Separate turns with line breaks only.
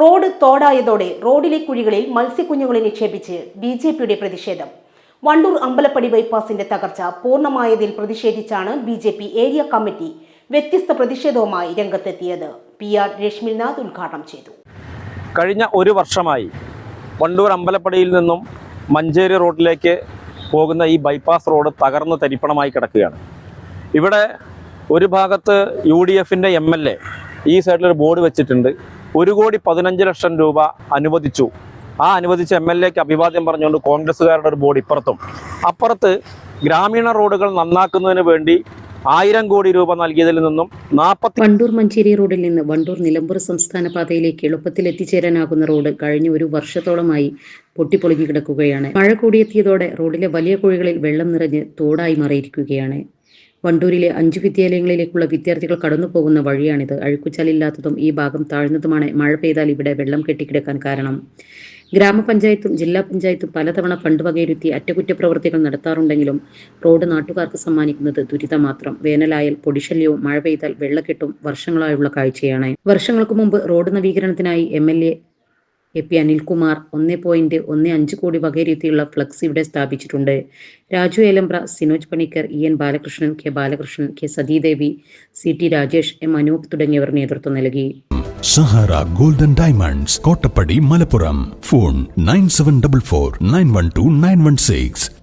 Road തോടായതോടെ റോഡിലെ കുഴികളിൽ മത്സ്യക്കുഞ്ഞുങ്ങളെ നിക്ഷേപിച്ച് B J പിയുടെ പ്രതിഷേധം. വണ്ടൂർ അമ്പലപ്പടി ബൈപ്പാസിന്റെ തകർച്ച പൂർണമായതിൽ പ്രതിഷേധിച്ചാണ് B J P area committee വ്യത്യസ്ത പ്രതിഷേധവുമായി രംഗത്തെത്തിയത്. പി ആർ രശ്മിനാഥ് ഉദ്ഘാടനം ചെയ്തു.
കഴിഞ്ഞ ഒരു വർഷമായി വണ്ടൂർ അമ്പലപ്പടിയിൽ നിന്നും മഞ്ചേരി റോഡിലേക്ക് പോകുന്ന ഈ ബൈപ്പാസ് റോഡ് തകർന്ന് തരിപ്പണമായി കിടക്കുകയാണ്. ഇവിടെ ഒരു ഭാഗത്ത് യു ഡി എഫിന്റെ എം എൽ എ ഈ സൈഡിലൊരു ബോർഡ് വെച്ചിട്ടുണ്ട്. ഒരു കോടി പതിനഞ്ച് ലക്ഷം രൂപ അനുവദിച്ചു. ആ അനുവദിച്ച എം എൽ എക്ക് അഭിവാദ്യം പറഞ്ഞുകൊണ്ട് കോൺഗ്രസ്സുകാരുടെ ഒരു ബോർഡ് ഇപ്പുറത്തും. അപ്പുറത്ത് ഗ്രാമീണ റോഡുകൾ നന്നാക്കുന്നതിന് വേണ്ടി ആയിരം കോടി രൂപ നൽകിയതിൽ നിന്നും നാൽപ്പത്തി
വണ്ടൂർ മഞ്ചേരി റോഡിൽ നിന്ന് വണ്ടൂർ നിലമ്പൂർ സംസ്ഥാന പാതയിലേക്ക് എളുപ്പത്തിൽ എത്തിച്ചേരാനാകുന്ന റോഡ് കഴിഞ്ഞ ഒരു വർഷത്തോളമായി പൊട്ടിപ്പൊളിഞ്ഞു കിടക്കുകയാണ്. മഴ കൂടിയെത്തിയതോടെ റോഡിലെ വലിയ കുഴികളിൽ വെള്ളം നിറഞ്ഞ് തോടായി മാറിയിരിക്കുകയാണ്. വണ്ടൂരിലെ അഞ്ചു വിദ്യാലയങ്ങളിലേക്കുള്ള വിദ്യാർത്ഥികൾ കടന്നു പോകുന്ന വഴിയാണിത്. അഴുക്കുചാലില്ലാത്തതും ഈ ഭാഗം താഴ്ന്നതുമാണ്. മഴ പെയ്താൽ ഇവിടെ വെള്ളം കെട്ടിക്കിടക്കാൻ കാരണം. ഗ്രാമപഞ്ചായത്തും ജില്ലാ പഞ്ചായത്തും പലതവണ ഫണ്ട് വകയിരുത്തി അറ്റകുറ്റപ്രവൃത്തികൾ നടത്താറുണ്ടെങ്കിലും റോഡ് നാട്ടുകാർക്ക് സമ്മാനിക്കുന്നത് ദുരിതം മാത്രം വേനലായാൽ പൊടിശല്യവും മഴ പെയ്താൽ വെള്ളക്കെട്ടും വർഷങ്ങളായുള്ള കാഴ്ചയാണ്. വർഷങ്ങൾക്ക് മുമ്പ് road നവീകരണത്തിനായി M L A A P Anilkumar ഒന്ന് പോയിന്റ് ഒന്ന് അഞ്ച് കോടി വകയിരുത്തിയുള്ള ഫ്ലക്സ് ഇവിടെ സ്ഥാപിച്ചിട്ടുണ്ട്. Raju Elambra Sinoj Panicker E N Balakrishnan K Balakrishnan K Sathidevi C T Rajesh M Anoop തുടങ്ങിയവർ നേതൃത്വം നൽകി.
Sahara golden diamonds Kottappadi Malappuram. Phone nine seven double four nine one two nine one six.